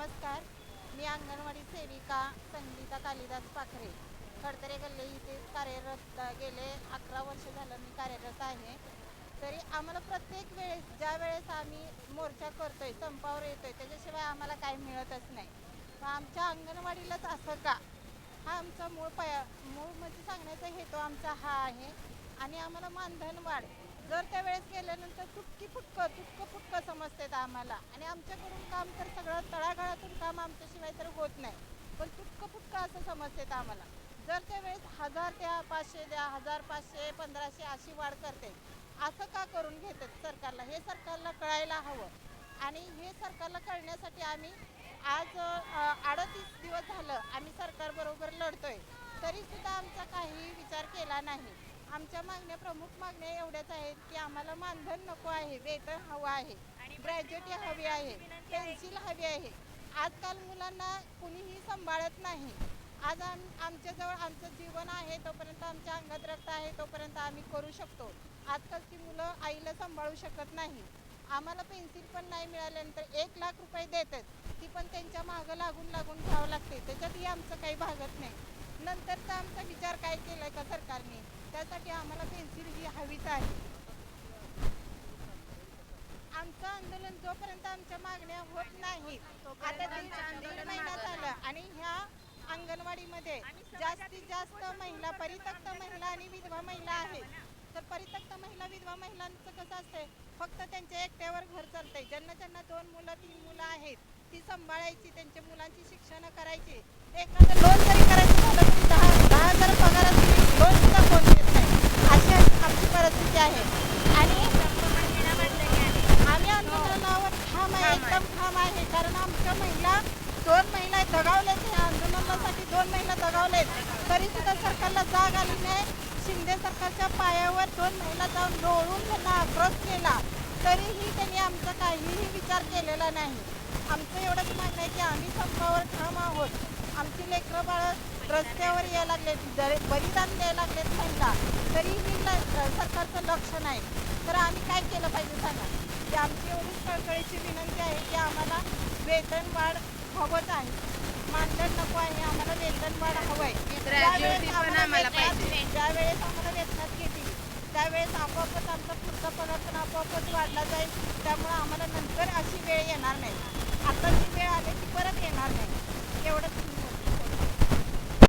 नमस्कार. मी अंगणवाडी सेविका संगीता कालिदास पाखरे. खडतरे गल्ले इथे कार्यरत गेले. अकरा वर्ष झालं मी कार्यरत आहे. तरी आम्हाला प्रत्येक वेळेस ज्या वेळेस आम्ही मोर्चा करतो आहे संपावर आहे त्याच्याशिवाय आम्हाला काही मिळतच नाही. मग आमच्या अंगणवाडीलाच असं का? हा आमचा मूळ पया मूळ म्हणजे सांगण्याचा हेतू आमचा हा आहे. आणि आम्हाला मानधन वाढ. जर त्यावेळेस गेल्यानंतर फुटकं आम्हाला. आणि आमच्याकडून काम तर सगळं तळागाळातून काम आमच्याशिवाय तर होत नाही. पण तुटकं फुटकं असं समजतात आम्हाला. जर त्या वेळेस हजार द्या पाचशे द्या हजार पाचशे पंधराशे अशी वाढ करते. असं का करून घेतात सरकारला? हे सरकारला कळायला हवं. आणि हे सरकारला कळण्यासाठी आम्ही आज अडतीस दिवस झालं आम्ही सरकारबरोबर लढतोय. तरीसुद्धा आमचा काही विचार केला नाही. आमच्या मागण्या प्रमुख मागण्या एवढ्याच आहेत की आम्हाला मानधन नको आहे वेतन हवं आहे. ग्रॅज्युएटी हवी आहे. पेन्सिल हवी आहे. आजकाल मुलांना कुणीही सांभाळत नाही. आज आम आमच्याजवळ आमचं जीवन आहे तोपर्यंत आमच्या अंगात रक्त आहे तोपर्यंत आम्ही करू शकतो. आजकालची मुलं आईला सांभाळू शकत नाही. आम्हाला पेन्सिल पण नाही मिळाल्यानंतर एक लाख रुपये देतात. ती पण त्यांच्या मागं लागून लागून घ्यावं लागते. त्याच्यातही आमचं काही भागत नाही. नंतरचा आमचा विचार काय केला आहे का सरकारने? त्यासाठी आम्हाला पेन्सिल ही हवीच आहे आमचं आंदोलन जोपर्यंत आमच्या मागण्या होत नाही आता दीड दीड महिना झाला आणि ह्या अंगणवाडीमध्ये जास्तीत जास्त महिला परित्यक्त महिला आणि विधवा महिला आहेत. तर परित्यक्त महिला विधवा महिलांचं कसं असतंय फक्त त्यांच्या एकट्यावर घर चालतंय. ज्यांना ज्यांना दोन मुलं तीन मुलं आहेत ती सांभाळायची त्यांच्या मुलांची शिक्षण करायची. एखादं लोन जरी करायचं झालं तरी दहा दहा हजार पगारात लोन सुद्धा कोण देत नाही अशी आमची परिस्थिती आहे आणि आम्ही आंदोलनावर ठाम आहे एकदम ठाम आहे कारण आमच्या महिला दोन महिला दगावलेत या आंदोलनासाठी दोन महिला दगावलेत तरी सुद्धा नाही शिंदे सरकारच्या पायावर दोन महिला जाऊन लोळून त्यांना आक्रोश केला. तरीही त्यांनी आमचा काहीही विचार केलेला नाही. आमचं एवढंच मागणं आहे की आम्ही संपावर ठाम आहोत. आमची लेकरं बाळ रस्त्यावर यायला लागलेत जरी- बलिदान द्यायला लागलेत महिला. तरीही सरकारचं लक्ष नाही. तर आम्ही काय केलं पाहिजे सांगा? की आमची एवढीच कळकळीची विनंती आहे की आम्हाला वेतन वाढ हवंच आहे. मानधन नको आहे आम्हाला वेतन वाढ हवं आहे ग्रॅज्युएटी पण आम्हाला आम्हाला वेतनात- पाहिजे. ज्यावेळेस आम्हाला वेतनात घेतील त्यावेळेस आपोआपच आमचा पुढचा पगार पण आपोआपच वाढला जाईल. त्यामुळे आम्हाला नंतर अशी वेळ येणार नाही. आता जी वेळ आली ती परत येणार नाही. एवढंच